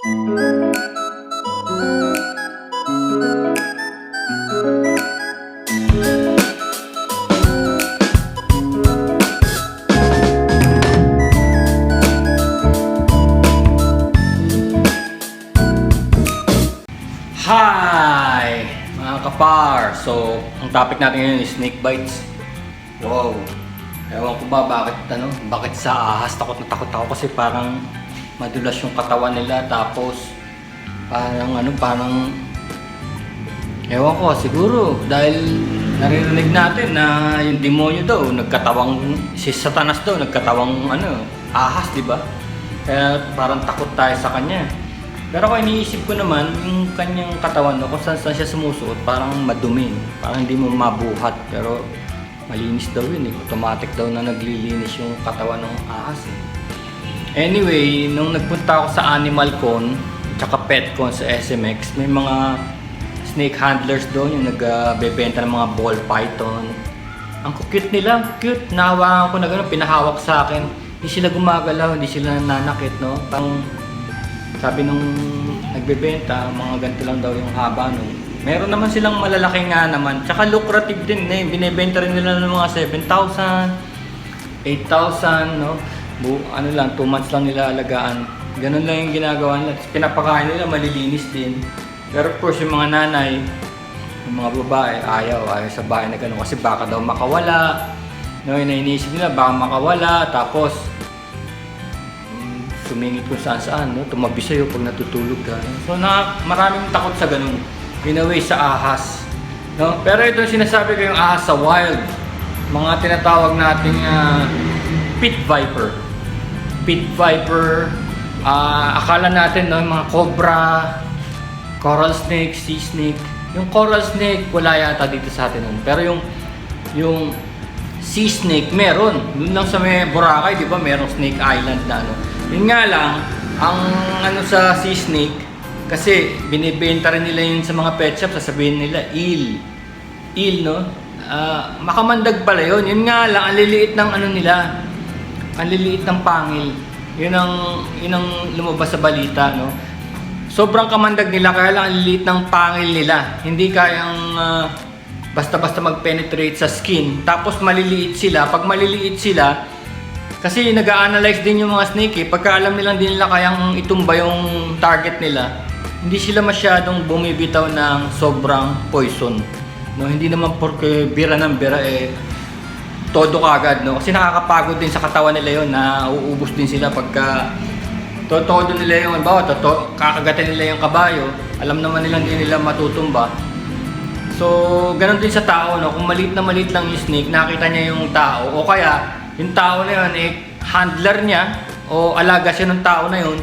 Hi! Mga kapar! So, ang topic natin ngayon is snake bites. Wow! Ewan ko ba bakit, ano, bakit sa ahas takot na takot ako kasi parang madulas yung katawan nila tapos parang ano, parang ewan ko, siguro dahil naririnig natin na yung demonyo daw, nagkatawang, si Satanas daw, nagkatawang ano, ahas, di ba? Kaya parang takot tayo sa kanya. Pero kung iniisip ko naman, yung kanyang katawan, no, kung saan saan siya sumusuot, parang madumi. Parang hindi mo mabuhat. Pero malinis daw yun eh. Automatic daw na naglilinis yung katawan ng ahas eh. Anyway, nung nagpunta ako sa Animal Con, tsaka Pet Con sa SMX, may mga snake handlers doon yung nagbebenta ng mga ball python. Ang cute nila, cute. Nahawakan ko na gano'n, pinahawak sa akin. Hindi sila gumagalaw, hindi sila nananakit, no? Parang sabi nung nagbebenta, mga ganito lang daw yung haba nun. Meron naman silang malalaki nga naman. Tsaka lucrative din eh. Binebenta rin nila ng mga 7,000, 8,000, no? Bu ano lang, 2 months lang nila alagaan. Ganun lang yung ginagawa nila. Pinapakain nila, malilinis din. Pero of course, yung mga nanay, yung mga babae, ayaw, ayaw sa bahay na gano'n. Kasi baka daw makawala. No, yun na iniisip nila, baka makawala. Tapos, mm, sumingit kung saan saan, no? tumabi sa'yo pag natutulog ka. So na, maraming takot sa ganun. In a way, sa ahas. No? Pero ito yung sinasabi ko yung ahas sa wild. Mga tinatawag nating ah, pit viper. Pit viper, ah, akala natin no, mga cobra, coral snake, sea snake. Yung coral snake, wala yata dito sa atin nun. Pero yung, yung sea snake, meron. Doon lang sa may Boracay, di ba, merong snake island na ano. Yun nga lang, ang ano sa sea snake, kasi binibenta rin nila yun sa mga pet shop, sasabihin nila, eel. Eel, no? Ah, makamandag pala yun. Yun nga lang, ang liliit ng ano nila, ang liliit ng pangil. Yun ang, yun ang lumabas sa balita, no? Sobrang kamandag nila, kaya lang ang liliit ng pangil nila. Hindi kayang ah, basta-basta mag-penetrate sa skin. Tapos maliliit sila. Pag maliliit sila, kasi nag-analyze din yung mga snake eh. Pagka alam nilang din nila kayang itumba yung target nila, hindi sila masyadong bumibitaw ng sobrang poison. No, hindi naman porque bira ng bira eh todo kagad no kasi nakakapagod din sa katawan nila yon na uubos din sila pagka to todo nila yung bawa to, kakagatin nila yung kabayo alam naman nilang hindi nila matutumba So, ganun din sa tao, no? Kung maliit na maliit lang yung snake, nakita niya yung tao, o kaya, yung tao na yun, eh, handler niya, o alaga siya ng tao na yun,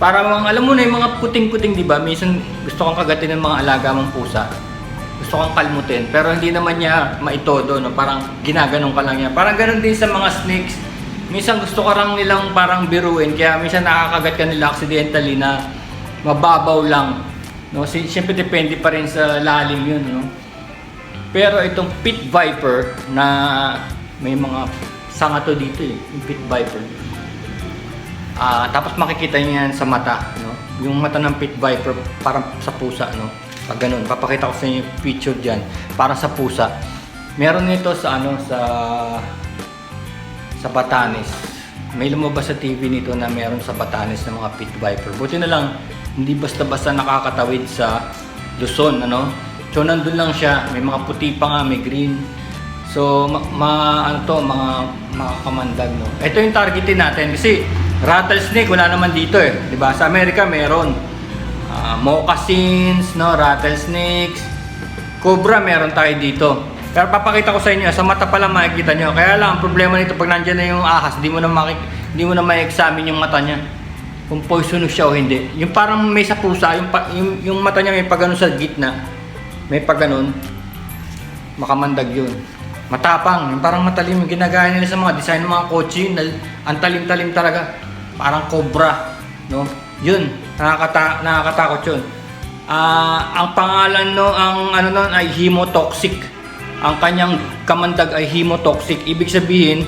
para mga, alam mo na yung mga puting-puting, di ba? Minsan gusto kang kagatin ng mga alaga mong pusa. Gusto kang kalmutin, pero hindi naman niya maitodo, no? Parang ginaganon ka lang niya. Parang ganun din sa mga snakes. Minsan gusto ka lang nilang parang biruin, kaya minsan nakakagat ka nila accidentally na mababaw lang. No, si, siyempre depende pa rin sa lalim yun, no. Pero itong pit viper na may mga sanga to dito eh, yung pit viper. Ah, tapos makikita niyo yan sa mata, no. Yung mata ng pit viper parang sa pusa, no. Pag ganun, papakita ko sa inyo yung picture diyan, parang sa pusa. Meron nito sa ano sa sa Batanes. May lumabas sa TV nito na meron sa Batanes ng mga pit viper. Buti na lang, hindi basta-basta nakakatawid sa Luzon, ano? So, nandun lang siya. May mga puti pa nga, may green. So, ma, ma- ano to, mga makakamandag, no? Ito yung targetin natin kasi rattlesnake wala naman dito eh. 'Di ba? Sa Amerika meron. Ah, moccasins, no, rattlesnakes, cobra meron tayo dito. Pero papakita ko sa inyo, sa mata pa lang makikita nyo. Kaya lang, ang problema nito pag nandiyan na yung ahas, di mo na makik di mo na ma-examine yung mata niya. Kung poisonous siya o hindi. Yung parang may sa pusa, yung, yung, yung mata niya may pagano sa gitna. May pagganon. Makamandag yun. Matapang, yung parang matalim yung ginagaya nila sa mga design ng mga kotse. Ang talim-talim talaga. Parang cobra. No? Yun, nakakata nakakatakot yun. Ah, ang pangalan no, ang ano nun ay hemotoxic. Ang kanyang kamandag ay hemotoxic. Ibig sabihin,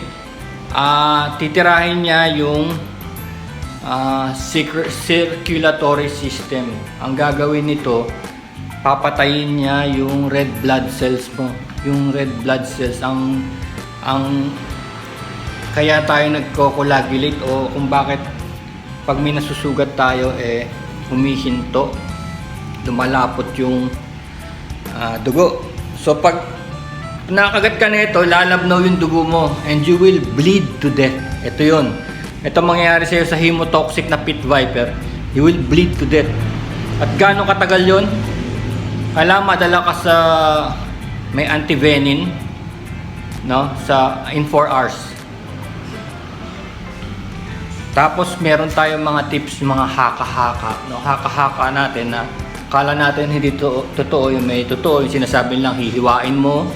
ah titirahin niya yung cir- circulatory system. Ang gagawin nito, papatayin niya yung red blood cells mo. Yung red blood cells ang ang kaya tayo nagko-coagulate o kung bakit pag may nasusugat tayo eh humihinto. Lumalapot yung ah, dugo. So pag nakagat ka nito lalabnaw yung dugo mo and you will bleed to death. Ito yun. Ito mangyayari sa'yo sa hemotoxic na pit viper. You will bleed to death. At gaano katagal yun? Alam madala ka sa may antivenin no? Sa in 4 hours tapos meron tayong mga tips, mga haka-haka. No? Haka-haka natin na kala natin hindi to, totoo yung may totoo. Yung sinasabi lang hihiwain mo,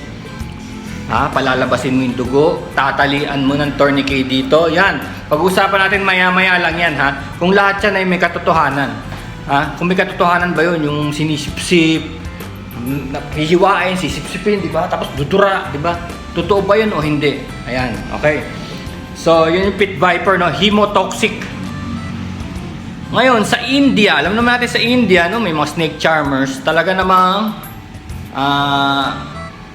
ha? palalabasin mo yung dugo, tatalian mo ng tourniquet dito. Yan. Pag-usapan natin maya-maya lang yan. Ha? Kung lahat yan ay may katotohanan. Ha? Kung may katotohanan ba yun, yung sinisip-sip, hihiwain, sisip-sipin, di ba? Tapos dudura, di ba? Totoo ba yun o hindi? Ayan, okay. So, yun yung pit viper, no? Hemotoxic. Ngayon, sa India, alam naman natin sa India, no? May mga snake charmers. Talaga namang, ah,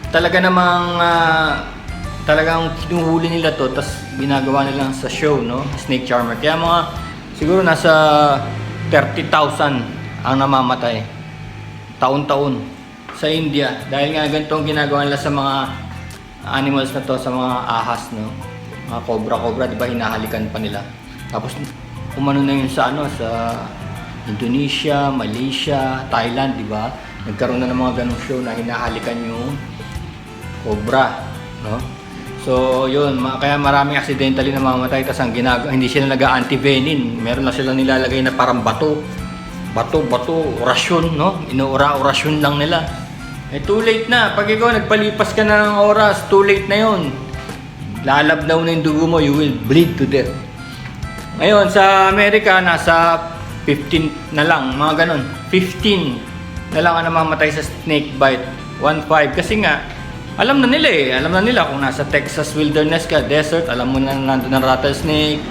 talaga namang, ah, talagang kinuhuli nila to, tapos ginagawa nila sa show, no? Snake charmer. Kaya mga, siguro nasa 30,000 ang namamatay. Taon-taon sa India. Dahil nga ganito ang ginagawa nila sa mga animals na to, sa mga ahas, no? Mga cobra-cobra, di ba, hinahalikan pa nila. Tapos, umano na yun sa, ano, sa Indonesia, Malaysia, Thailand, di ba? Nagkaroon na ng mga ganong show na hinahalikan yung cobra, no? So, yun, ma- kaya maraming accidentally namamatay tas ang ginagawa, hindi sila nag-antivenin. Meron na sila nilalagay na parang bato. Bato, bato, orasyon, no? Inuura, orasyon lang nila. Eh, too late na. Pag ikaw nagpalipas ka na ng oras, too late na yun. Lalabnaw na yung dugo mo, you will bleed to death. Ngayon, sa Amerika, nasa 15 na lang, mga ganun. 15 na lang ang namamatay sa snake bite. 1.5. Kasi nga, alam na nila eh. Alam na nila kung nasa Texas wilderness ka, desert, alam mo na nandun ang rattlesnake,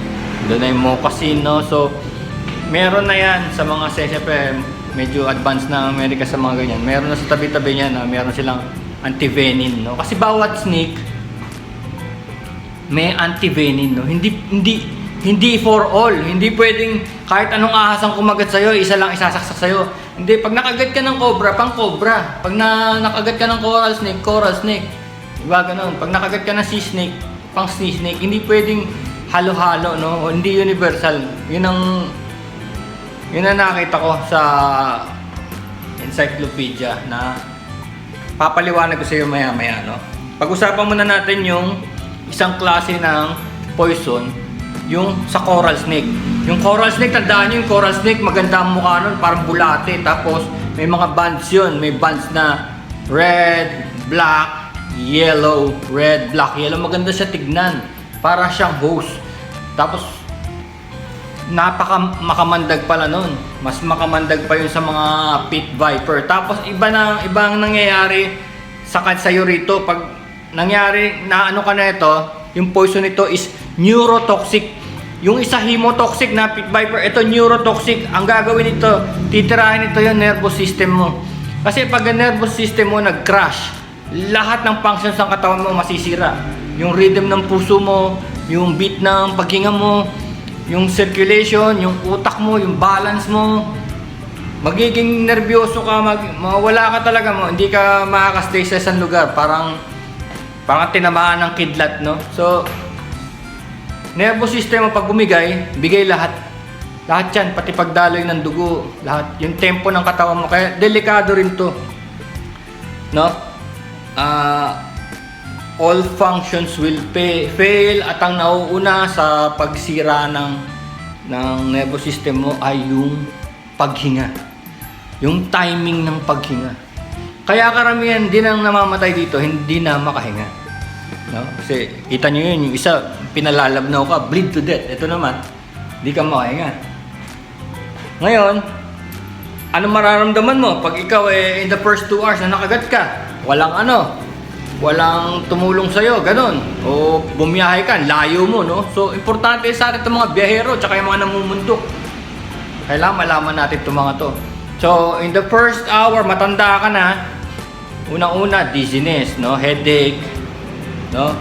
doon na yung moccasin, no? So, meron na yan sa mga, siyempre, medyo advanced na Amerika sa mga ganyan. Meron na sa tabi-tabi niya na meron silang antivenin, no? Kasi bawat snake, may antivenin, no? Hindi, hindi, hindi for all. Hindi pwedeng kahit anong ahas ang kumagat sa'yo, isa lang isasaksak sa'yo. Hindi, pag nakagat ka ng cobra, pang cobra. Pag na, nakagat ka ng coral snake, coral snake. Diba ganun? Pag nakagat ka ng sea snake, pang sea snake. Hindi pwedeng halo-halo, no? Hindi universal. Yun ang, yun ang nakita ko sa encyclopedia na papaliwanag ko sa iyo maya-maya, no? Pag-usapan muna natin yung isang klase ng poison, yung sa coral snake. Yung coral snake, tandaan nyo yung coral snake, maganda ang mukha nun, parang bulate. Tapos, may mga bands yun. May bands na red, black, yellow, red, black, yellow. Maganda siya tignan. Para siyang hose. Tapos, napaka makamandag pala nun. Mas makamandag pa yun sa mga pit viper. Tapos iba na ibang nangyayari sa sa'yo rito pag nangyari na ano ka na ito, yung poison nito is neurotoxic. Yung isa hemotoxic na pit viper, ito neurotoxic. Ang gagawin nito, titirahin nito yung nervous system mo. Kasi pag ang nervous system mo nag-crash, lahat ng functions ng katawan mo masisira. Yung rhythm ng puso mo, yung beat ng paghinga mo, yung circulation, yung utak mo, yung balance mo, magiging nervyoso ka, mag, mawala ka talaga mo, hindi ka makakastay sa isang lugar, parang parang tinamaan ng kidlat, no? So, nervous system pag bumigay, bigay lahat. Lahat yan, pati pagdaloy ng dugo, lahat. Yung tempo ng katawan mo, kaya delikado rin to. No? Ah, all functions will pay, fail at ang nauuna sa pagsira ng ng nervous system mo ay yung paghinga. Yung timing ng paghinga. Kaya karamihan din ang namamatay dito, hindi na makahinga. No? Kasi kita nyo yun, yung isa pinalalabnaw ka, bleed to death. Ito naman, hindi ka makahinga. Ngayon, ano mararamdaman mo pag ikaw eh, in the first two hours na nakagat ka? Walang ano, walang tumulong sa'yo, ganun. O bumiyahe ka, layo mo, no? So, importante sa atin itong mga biyahero, tsaka yung mga namumundok. Kailangan malaman natin itong mga to. So, in the first hour, matanda ka na, unang-una, dizziness, no? Headache, no?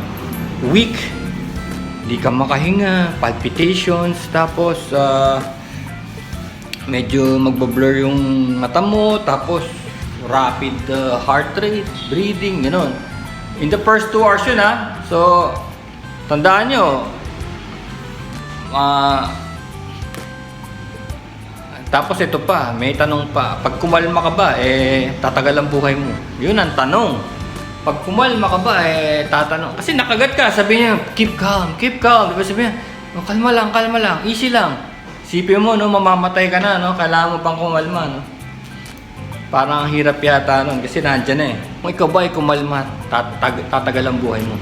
Weak, di ka makahinga, palpitations, tapos, ah, medyo magbablur yung mata mo, tapos rapid uh, heart rate, breathing, gano'n. In the first two hours yun ha. So, tandaan nyo, ah, tapos ito pa, may tanong pa, pag kumalma ka ba, eh, tatagal ang buhay mo. Yun ang tanong. Pag kumalma ka ba, eh, tatanong. Kasi nakagat ka, sabi niya, keep calm, keep calm. Diba sabi niya, "Oh, kalma lang, kalma lang, easy lang. Sipin mo, no, mamamatay ka na, no, kailangan mo pang kumalma, no. Parang ang hirap yata nun, kasi nandyan na eh. Kung ikaw ba ay kumalma, tatag- tatagal ang buhay mo.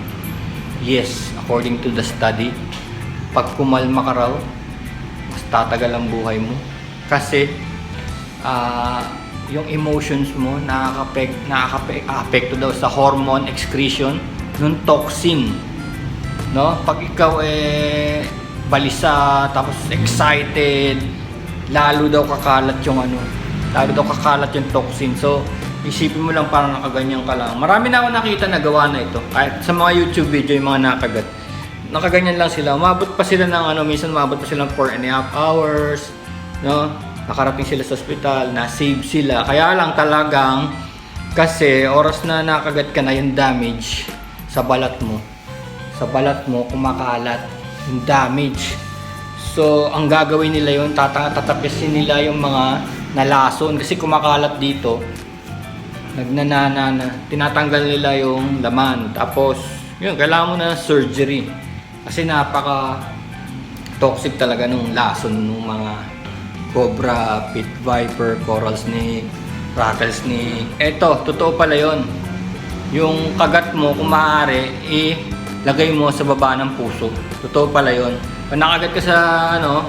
Yes, according to the study, pag kumalma ka raw, mas tatagal ang buhay mo. Kasi, ah, yung emotions mo nakaka-apek, nakaka-apekto daw sa hormone excretion ng toxin. No? Pag ikaw eh balisa tapos excited, lalo daw kakalat yung ano, lalo daw kakalat yung toxin. So, isipin mo lang parang nakaganyan ka lang. Marami na ako nakita na gawa na ito. Kahit sa mga YouTube video yung mga nakagat. Nakaganyan lang sila. Umabot pa sila ng ano, minsan umabot pa sila ng 4 and a half hours. No? Nakarating sila sa ospital, na-save sila. Kaya lang talagang kasi oras na nakagat ka na yung damage sa balat mo. Sa balat mo, kumakalat yung damage. So, ang gagawin nila yun, tata- tatapisin nila yung mga nalason. Kasi kumakalat dito, nagnanana na, tinatanggal nila yung laman. Tapos, yun, kailangan mo na surgery. Kasi napaka toxic talaga nung lason nung mga cobra, pit viper, coral snake, rattlesnake. Eto, totoo pala yon. Yung kagat mo, kung maaari, ilagay mo sa baba ng puso. Totoo pala yon. Pag nakagat ka sa, ano,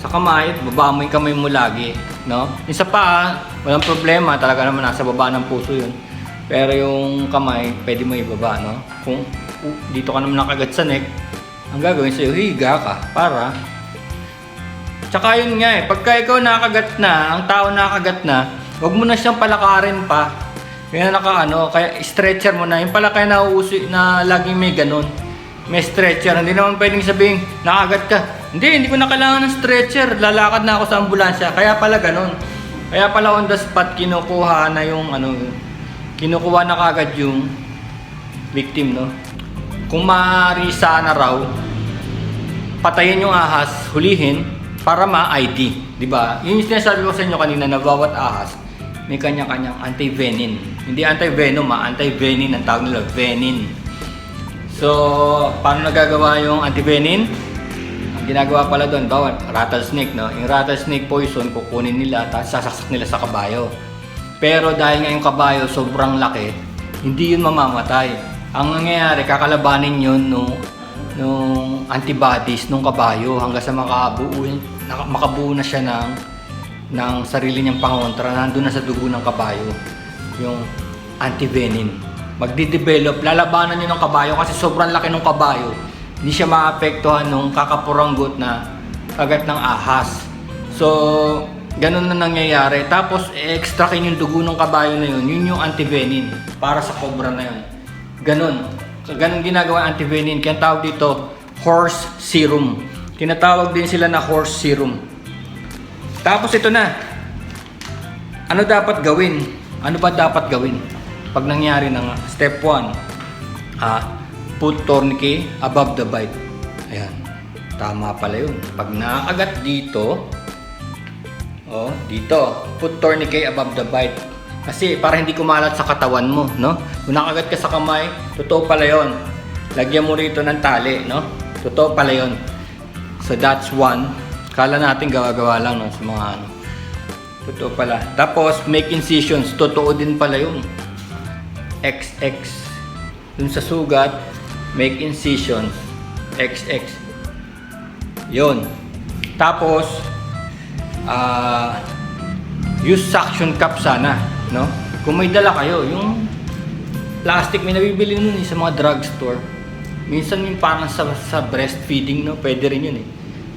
sa kamay, baba mo yung kamay mo lagi. No? Yung sa paa, walang problema. Talaga naman nasa baba ng puso yun. Pero yung kamay, pwede mo ibaba. No? Kung uh, dito ka naman nakagat sa neck, ang gagawin sa'yo, higa ka para Tsaka yun nga eh, pagka ikaw nakagat na, ang tao nakagat na, wag mo na siyang palakarin pa. Kaya naka ano, kaya stretcher mo na. Yung pala kaya nauuso na laging may ganun. May stretcher. Hindi naman pwedeng sabihin, nakagat ka. Hindi, hindi ko na kailangan ng stretcher. Lalakad na ako sa ambulansya. Kaya pala ganun. Kaya pala on the spot, kinukuha na yung ano, kinukuha na kagad yung victim, no? Kung maaari sana raw, patayin yung ahas, hulihin, para ma-ID. Di ba? Yun yung sinasabi ko sa inyo kanina na bawat ahas, may kanya-kanyang anti-venin. Hindi anti-venom ha, anti-venin ang tawag nila, venin. So, paano nagagawa yung anti-venin? Ang ginagawa pala doon, bawat rattlesnake, no? Yung rattlesnake poison, kukunin nila, tapos sasaksak nila sa kabayo. Pero dahil nga yung kabayo sobrang laki, hindi yun mamamatay. Ang nangyayari, kakalabanin yun nung, nung antibodies nung kabayo hanggang sa makabuo, makabuo na siya ng, ng sarili niyang pangontra. Nandun na sa dugo ng kabayo yung antivenin. Magdi-develop, lalabanan yun ng kabayo kasi sobrang laki ng kabayo. Hindi siya maapektuhan nung kakapuranggot na kagat ng ahas. So, ganun na nangyayari. Tapos, i-extractin yung dugo ng kabayo na yun. Yun yung antivenin para sa cobra na yun. Ganun. Ganun ginagawa ang antivenin. Kaya tawag dito, horse serum. Tinatawag din sila na horse serum. Tapos ito na. Ano dapat gawin? Ano ba dapat gawin? Pag nangyari na nga. Step 1. Ah, put tourniquet above the bite. Ayan. Tama pala yun. Pag nakakagat dito, oh, dito, put tourniquet above the bite. Kasi para hindi kumalat sa katawan mo, no? Kung nakagat ka sa kamay, totoo pala yon. Lagyan mo rito ng tali, no? Totoo pala yon. So that's one. Kala natin gawa-gawa lang no, sa mga ano. Totoo pala. Tapos make incisions, totoo din pala yun. XX. Dun sa sugat, make incisions. XX. Yun. Tapos, ah, use suction cup sana, no? Kung may dala kayo, yung plastic, may nabibili nun eh, sa mga drugstore. Minsan yung parang sa, sa breastfeeding, no? Pwede rin yun eh.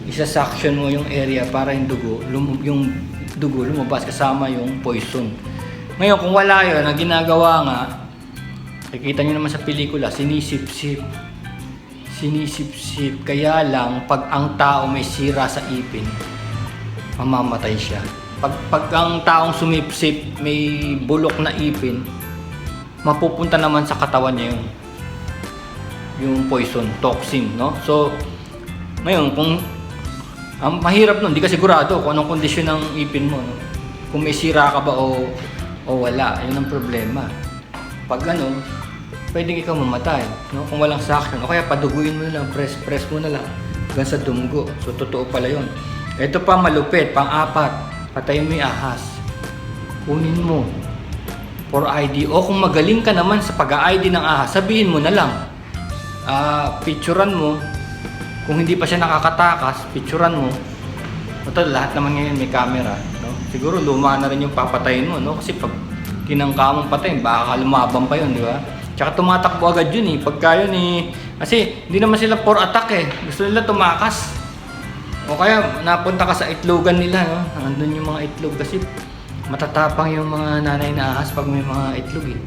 Isa-suction mo yung area para yung dugo, lum, yung dugo lumabas kasama yung poison. Ngayon, kung wala yun, ang ginagawa nga, nakikita nyo naman sa pelikula, sinisip-sip. Sinisip-sip. Kaya lang, pag ang tao may sira sa ipin, mamamatay siya. Pag, pag ang taong sumipsip, may bulok na ipin, mapupunta naman sa katawan niya yung yung poison, toxin, no? So, ngayon, kung ang mahirap nun, hindi ka sigurado kung anong kondisyon ng ipin mo, no? Kung may sira ka ba o, o wala, yun ang problema. Pag ano, pwedeng ikaw mamatay, no? Kung walang suction, o kaya paduguin mo na lang, press, press mo na lang, hanggang sa dumgo. So, totoo pala yun. Ito pa malupit, pang-apat, patayin mo yung ahas. Kunin mo, for ID. O kung magaling ka naman sa pag-ID ng ahas, sabihin mo na lang. Ah, picturean mo. Kung hindi pa siya nakakatakas, picturean mo. Ito, lahat naman ngayon may camera. No? Siguro luma na rin yung papatayin mo. No? Kasi pag tinangka mong patayin, baka lumabang pa yun, di ba? Tsaka tumatakbo agad yun eh. Pagka yun eh. Kasi hindi naman sila for attack eh. Gusto nila tumakas. O kaya napunta ka sa itlogan nila, no? Nandun yung mga itlog kasi matatapang yung mga nanay na ahas pag may mga itlog eh.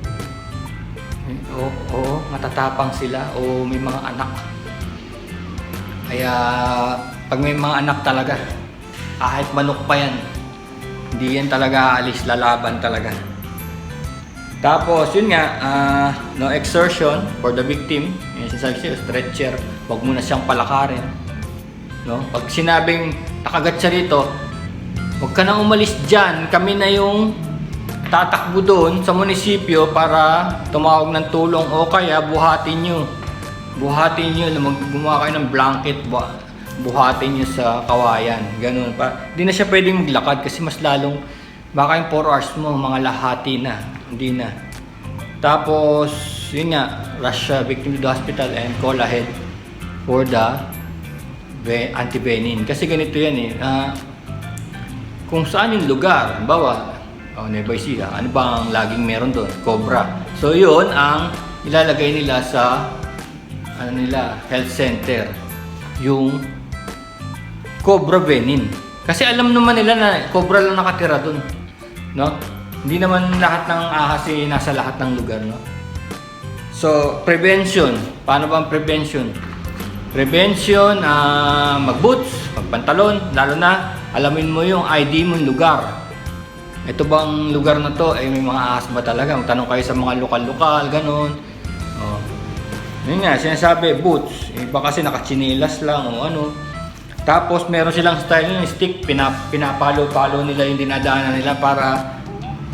Eh, Oo, oo, matatapang sila o may mga anak. Kaya pag may mga anak talaga, kahit manok pa yan, hindi yan talaga aalis, lalaban talaga. Tapos, yun nga, ah, no exertion for the victim. Yung sinasabi siya, stretcher, huwag mo na siyang palakarin. No? Pag sinabing nakagat siya rito, huwag ka nang umalis dyan. Kami na yung tatakbo doon sa munisipyo para tumawag ng tulong o kaya buhatin nyo. Buhatin na mag- gumawa kayo ng blanket, bu- buhatin nyo sa kawayan. Ganun pa. Hindi na siya pwedeng maglakad kasi mas lalong, baka yung 4 hours mo, mga lahati na. Hindi na. Tapos, yun nga, rush siya victim to the hospital and call ahead for the ve- anti-venin. Kasi ganito yan eh. ah, kung saan yung lugar, bawa, oh, Nueva Ecija, ano ba laging meron doon? Cobra. So yun ang ilalagay nila sa ano nila, health center. Yung Cobra Venin. Kasi alam naman nila na Cobra lang nakatira doon. No? Hindi naman lahat ng ahas eh, nasa lahat ng lugar, no? So, prevention. Paano ba ang prevention? Prevention, ah mag-boots, magpantalon, lalo na alamin mo yung ID mo yung lugar. Ito bang lugar na to, ay may mga ahas ba talaga? Magtanong kayo sa mga lokal-lokal, ganun. Yun nga, sinasabi, boots. Iba kasi nakatsinilas lang o ano. Tapos meron silang style yung stick, pinap pinapalo-palo nila yung dinadaanan nila para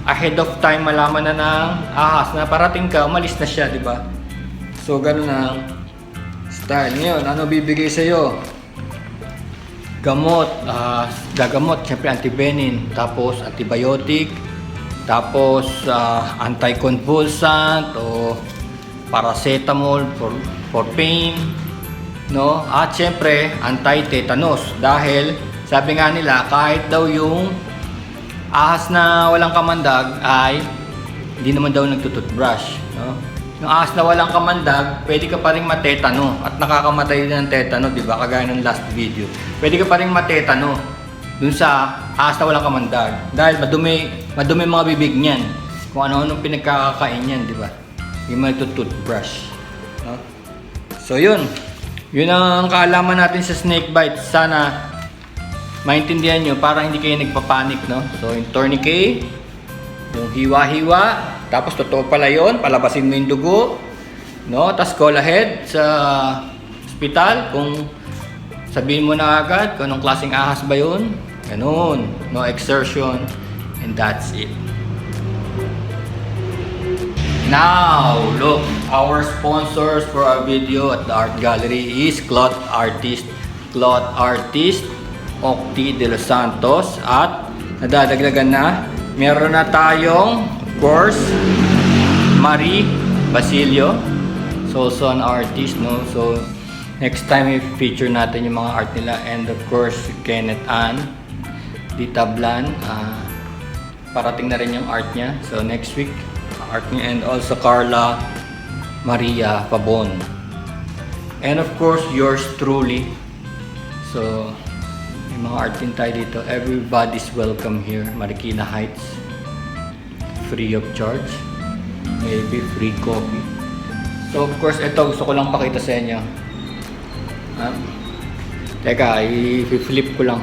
ahead of time malaman na ng ahas na parating ka, umalis na siya, di ba? So, ganun ang style. Ngayon, ano bibigay sa'yo? Gamot, ah, gagamot, syempre antivenin, tapos antibiotic, tapos ah, anticonvulsant o paracetamol for, for pain, no? At syempre, anti-tetanus dahil sabi nga nila kahit daw yung ahas na walang kamandag ay hindi naman daw nagtututbrush, no? Yung ahas na walang kamandag, pwede ka pa rin matetano at nakakamatay din ng tetano, di ba? Kagaya ng last video. Pwede ka pa rin matetano dun sa ahas na walang kamandag dahil madumi, madumi mga bibig niyan. Kung ano-ano pinagkakakain niyan, di ba? Hindi mo nagtututbrush, no? So yun, yun ang kaalaman natin sa snake bite. Sana maintindihan nyo para hindi kayo nagpapanik, no? So, yung tourniquet, yung hiwa-hiwa, tapos totoo pala yun, palabasin mo yung dugo, no? Tapos call ahead sa hospital kung sabihin mo na agad kung anong klaseng ahas ba yun. Ganun, no exertion, and that's it. Now, look, our sponsors for our video at the art gallery is Cloth Artist, Cloth Artist, Octi de los Santos at nadadagdagan na, meron na tayong, of course, Marie Basilio, so also an artist, no? So, next time i-feature natin yung mga art nila and of course, Kenneth Ann, Dita Blan, ah, parating na rin yung art niya. So next week, art niya and also Carla Maria Pabon. And of course, yours truly. So, may mga art tayo dito. Everybody's welcome here. Marikina Heights. Free of charge. Maybe free coffee. So, of course, ito gusto ko lang pakita sa inyo. Ah, teka, i-flip ko lang.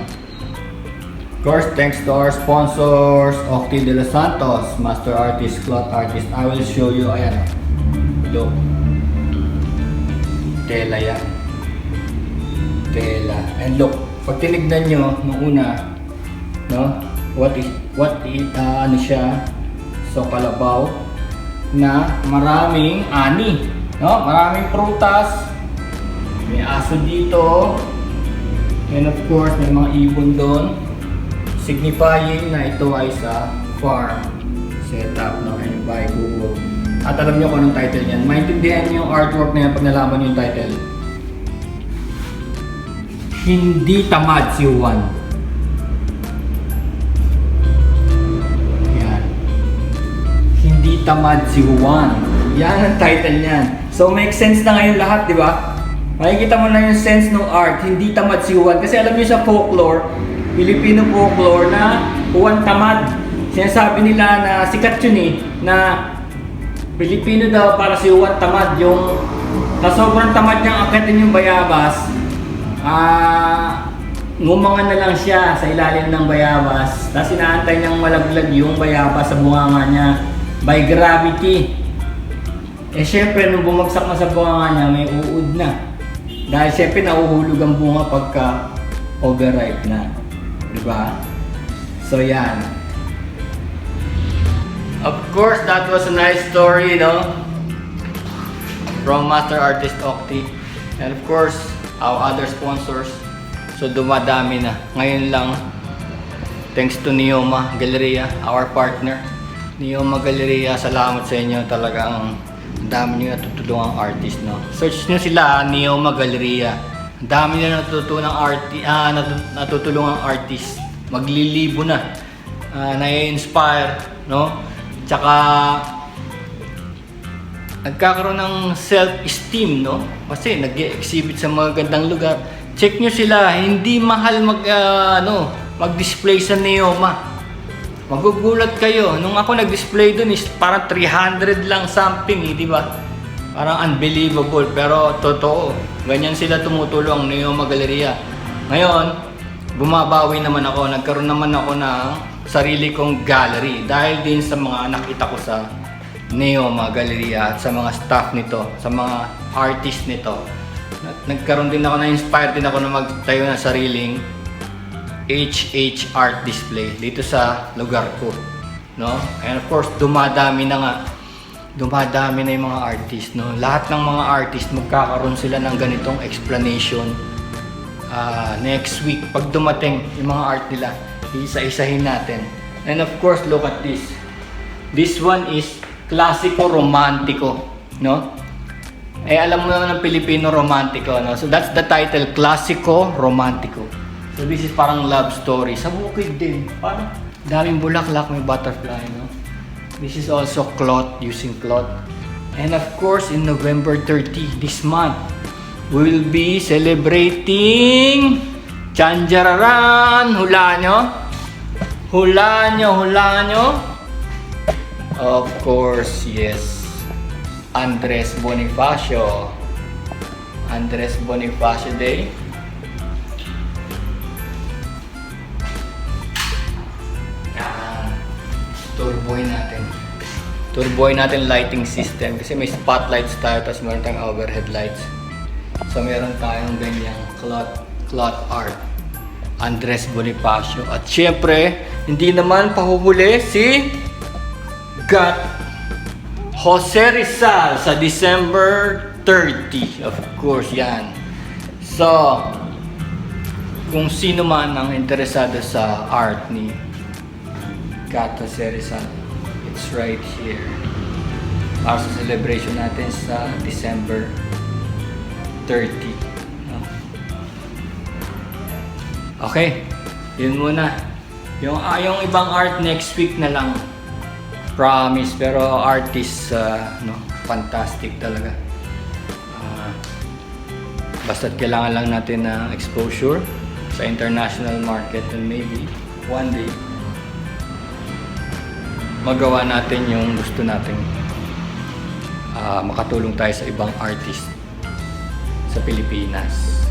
Course, thanks to our sponsors, Octi De Los Santos, Master Artist, Cloth Artist. I will show you, ayan. Look. Tela yan. Tela. And look, pag tinignan nyo, nung una, no? What is, what is, ah, ano siya? So, kalabaw na maraming ani. No? Maraming prutas. May aso dito. And of course, may mga ibon doon. Signifying na ito ay sa farm setup no? and by Google. At alam niyo kung anong title niyan. Maintindihan niyo yung artwork na yan pag nalaman yung title. Hindi tamad si Juan. Yan. Hindi tamad si Juan. Yan ang title niyan. So make sense na ngayon lahat, di ba? Makikita mo na yung sense ng art, hindi tamad si Juan. Kasi alam niyo sa folklore, Filipino folklore na Juan tamad. Sinasabi nila na sikat yun eh, na Pilipino daw para si Juan tamad yung na sobrang tamad niyang akitin yung bayabas. Ah, ngumangan na lang siya sa ilalim ng bayabas. Tapos inaantay niyang malaglag yung bayabas sa bunganga niya by gravity. Eh syempre, nung bumagsak na sa bunganga niya, may uod na. Dahil syempre, nauhulog ang bunga pagka overripe na. Di ba? So yan. Of course, that was a nice story, no? From Master Artist Octi. And of course, our other sponsors. So dumadami na. Ngayon lang, thanks to Neoma Galleria, our partner. Neoma Galleria, salamat sa inyo. Talagang ang dami nyo natutulungang artist, no? Search nyo sila, Neoma Galleria. Dami nyo natutulungang arti ah, natu- natutulungang artist. Maglilibo na. Ah, na-inspire, no? Tsaka nagkakaroon ng self-esteem, no? Kasi nag exhibit sa mga gandang lugar. Check nyo sila, hindi mahal mag, ah, ano, mag-display sa Neoma. Magugulat kayo. Nung ako nag-display dun is parang 300 lang something, eh, di ba? Parang unbelievable, pero totoo. Ganyan sila tumutulong, Neoma Galleria. Ngayon, bumabawi naman ako. Nagkaroon naman ako ng sarili kong gallery dahil din sa mga nakita ko sa Neoma Galleria at sa mga staff nito, sa mga artist nito. Nagkaroon din ako na-inspire din ako na magtayo ng sariling HH art display dito sa lugar ko. No? And of course, dumadami na nga. Dumadami na yung mga artist. No? Lahat ng mga artist, magkakaroon sila ng ganitong explanation ah, next week. Pag dumating yung mga art nila, isa-isahin natin. And of course, look at this. This one is Classico Romantico. No? Eh, alam mo naman ng Pilipino Romantico, no? So, that's the title, Classico Romantico. So, this is parang love story. Sa bukid din. Parang daming bulaklak, may butterfly, no? This is also cloth, using cloth. And of course, in November 30, this month, we will be celebrating Chanjararan! Hula nyo? Hula nyo, hula nyo? Of course, yes. Andres Bonifacio. Andres Bonifacio Day. Turboy natin. Turboy natin lighting system kasi may spotlights tayo tapos meron tayong overhead lights. So meron tayong ganyang cloth, cloth art. Andres Bonifacio. At syempre, hindi naman pahuhuli si Gat Jose Rizal sa December 30. Of course, yan. So, kung sino man ang interesado sa art ni Gat Jose Rizal, it's right here. Para sa celebration natin sa December 30. no? Okay, yun muna. Yung, ah, yung ibang art next week na lang. Promise, pero artist, uh, no, fantastic talaga. Ah, basta't kailangan lang natin ng exposure sa international market and maybe one day magawa natin yung gusto nating ah, makatulong tayo sa ibang artist sa Pilipinas.